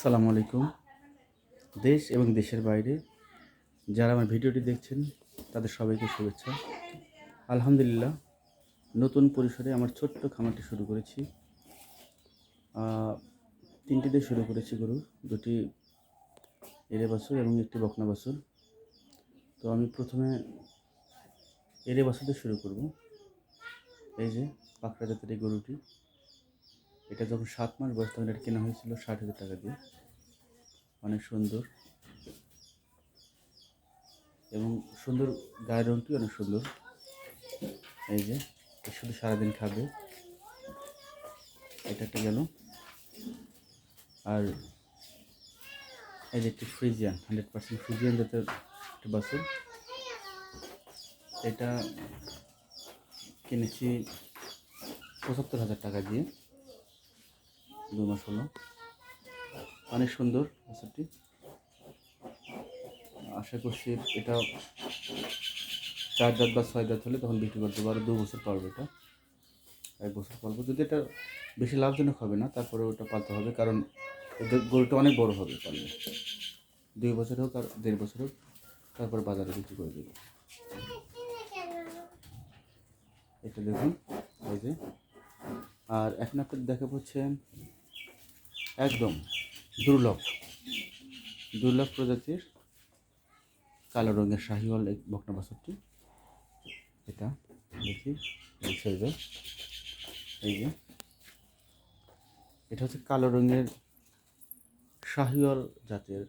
আসসালামু আলাইকুম। দেশ এবং দেশের বাইরে যারা আমার ভিডিওটি দেখছেন, তাদের সবাইকে শুভেচ্ছা। আলহামদুলিল্লাহ, নতুন পরিসরে আমার ছোট্ট খামারটি শুরু করেছি। তিনটি দিয়ে শুরু করেছি গরু, দুটি এরে বাছুর এবং একটি বকনা বাছুর। তো আমি প্রথমে এরে বাছুর শুরু করব। এই যে পাকড়া জাতের এই গরুটি। এটা যখন সাত মাস বয়স, তখন এটা কেনা হয়েছিল ষাট হাজার টাকা দিয়ে। অনেক সুন্দর। এবং সুন্দর, গায়ের রঙটি অনেক সুন্দর। এই যে শুধু সারাদিন খাবে। এটা একটা গেল। আর এই যে একটি ফ্রিজিয়ান, হান্ড্রেড পার্সেন্ট ফ্রিজিয়ান জাতের একটি বাছুর। এটা কিনেছি পঁচাত্তর হাজার টাকা দিয়ে। দু মাস হলো। অনেক সুন্দর বাছুরটি আশা করছি এটা চার দাঁত বা ছয় দাঁত হলে তখন বিক্রি করতে পারব দু বছর পারবে এটা। এক বছর পালবো যদি এটা বেশি লাভজনক হবে না তারপরে ওটা পালতে হবে। কারণ গরুটা অনেক বড় হবে পাললে। দুই বছর হোক আর দেড় বছর হোক, তারপরে বাজারে বিক্রি করে দেবো। এটা দেখুন, এই যে। আর এখন আপনার দেখা হচ্ছে একদম দুর্লভ। দুর্লভ প্রজাতির কালো রঙের শাহিওয়াল এই বকনা বাছরটি। এটা দেখি, এই এই যে। এটা হচ্ছে কালো রঙের শাহিওয়াল জাতের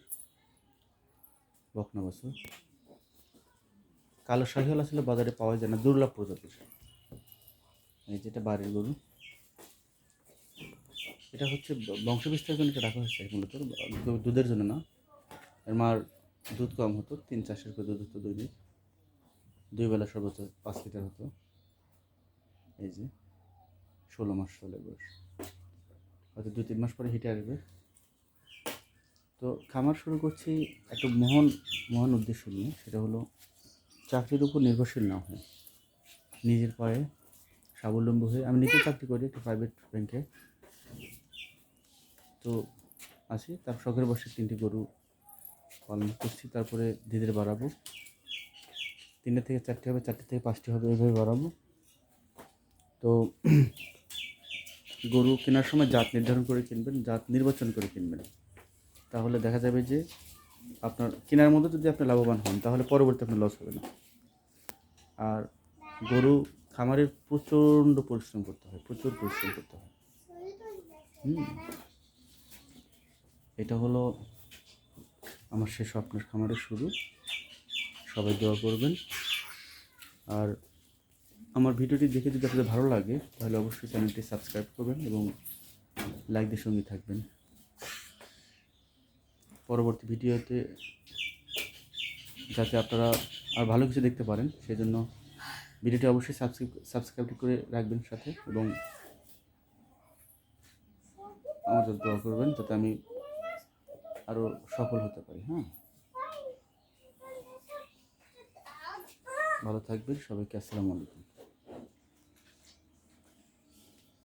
বকনা বাছর। কালো শাহিওয়াল আসলে বাজারে পাওয়া যায় না, দুর্লভ প্রজাতির। এই যেটা বাড়ির গরু। এটা হচ্ছে ব- বংশ বিস্তারের জন্য এটা রাখা হয়েছে মূলত দুধের জন্য না। এর মার দুধ কম হতো, তিন চারশের করে দুধ হতো দৈনিক দুই বেলা সর্বোচ্চ পাঁচ লিটার হতো। এই যে, ষোলো মাস চলে বয়স। হয়তো দু তিন মাস পরে হিটে আসবে। তো খামার শুরু করছি একটা মহান মহান উদ্দেশ্য নিয়ে। সেটা হলো চাকরির উপর নির্ভরশীল না হয়ে, নিজের পায়ে স্বাবলম্বী হয়ে। আমি নিজে চাকরি করি একটা প্রাইভেট ব্যাংকে তো আছি, তার শখের বসে তিনটি গরু পালন করছি, তারপরে ধীরে ধীরে বাড়াবো। তিনটে থেকে চারটে হবে, চারটে থেকে পাঁচটি হবে এইভাবে বাড়াবো। তো গরু কেনার সময় জাত নির্ধারণ করে কিনবেন, জাত নির্বাচন করে কিনবেন। তাহলে দেখা যাবে যে আপনার কেনার মধ্যে যদি আপনি লাভবান হন, তাহলে পরবর্তী আপনার লস হবে না। আর গরু খামারের প্রচণ্ড পরিশ্রম করতে হয়, প্রচুর পরিশ্রম করতে হয়। হুম। এটা হলো আমার সে স্বপ্নের খামারের শুরু। সবাই দোয়া করবেন। আর আমার ভিডিওটি দেখে যদি আপনাদের ভালো লাগে, তাহলে অবশ্যই চ্যানেলটি সাবস্ক্রাইব করবেন এবং লাইক দিয়ে সঙ্গে থাকবেন। পরবর্তী ভিডিওতে যাতে আপনারা আর ভালো কিছু দেখতে পারেন সেই জন্য ভিডিওটি অবশ্যই সাবস্ক্রাইব সাবস্ক্রাইব করে রাখবেন সাথে এবং আমাদের দোয়া করবেন, যাতে আমি আরও সফল হতে পারি হ্যাঁ? ভালো থাকবেন সবাইকে আসসালামু আলাইকুম।